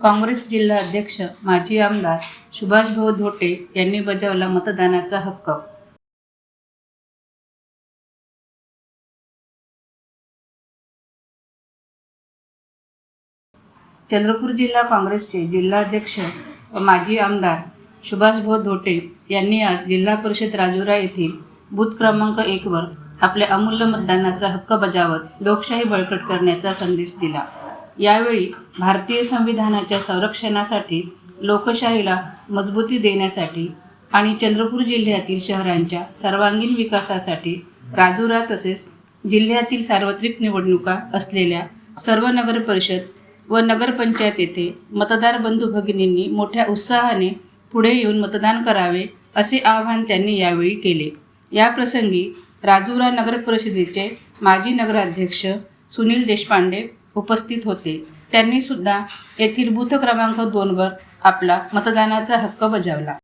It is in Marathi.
काँग्रेस जिल्हा अध्यक्ष माजी आमदार सुभाषभाऊ धोटे यांनी बजावला मतदानाचा हक्क. चंद्रपूर जिल्हा काँग्रेसचे जिल्हाध्यक्ष व माजी आमदार सुभाषभाऊ धोटे यांनी आज जिल्हा परिषद राजुरा येथील बूथ क्रमांक एकवर आपल्या अमूल्य मतदानाचा हक्क बजावत लोकशाही बळकट करण्याचा संदेश दिला. यावेळी भारतीय संविधानाच्या संरक्षणासाठी लोकशाहीला मजबूती देण्यासाठी आणि चंद्रपूर जिल्ह्यातील शहरांच्या सर्वांगीण विकासासाठी राजुरा तसेच जिल्ह्यातील सार्वत्रिक निवडणुका असलेल्या सर्व नगर परिषद व नगरपंचायत येथे मतदार बंधू भगिनींनी मोठ्या उत्साहाने पुढे येऊन मतदान करावे असे आवाहन त्यांनी यावेळी केले. या प्रसंगी राजुरा नगर परिषदेचे माजी नगराध्यक्ष सुनील देशपांडे उपस्थित होते. त्यांनी सुद्धा येथील बूथ क्रमांक दोनवर आपला मतदानाचा हक्क बजावला.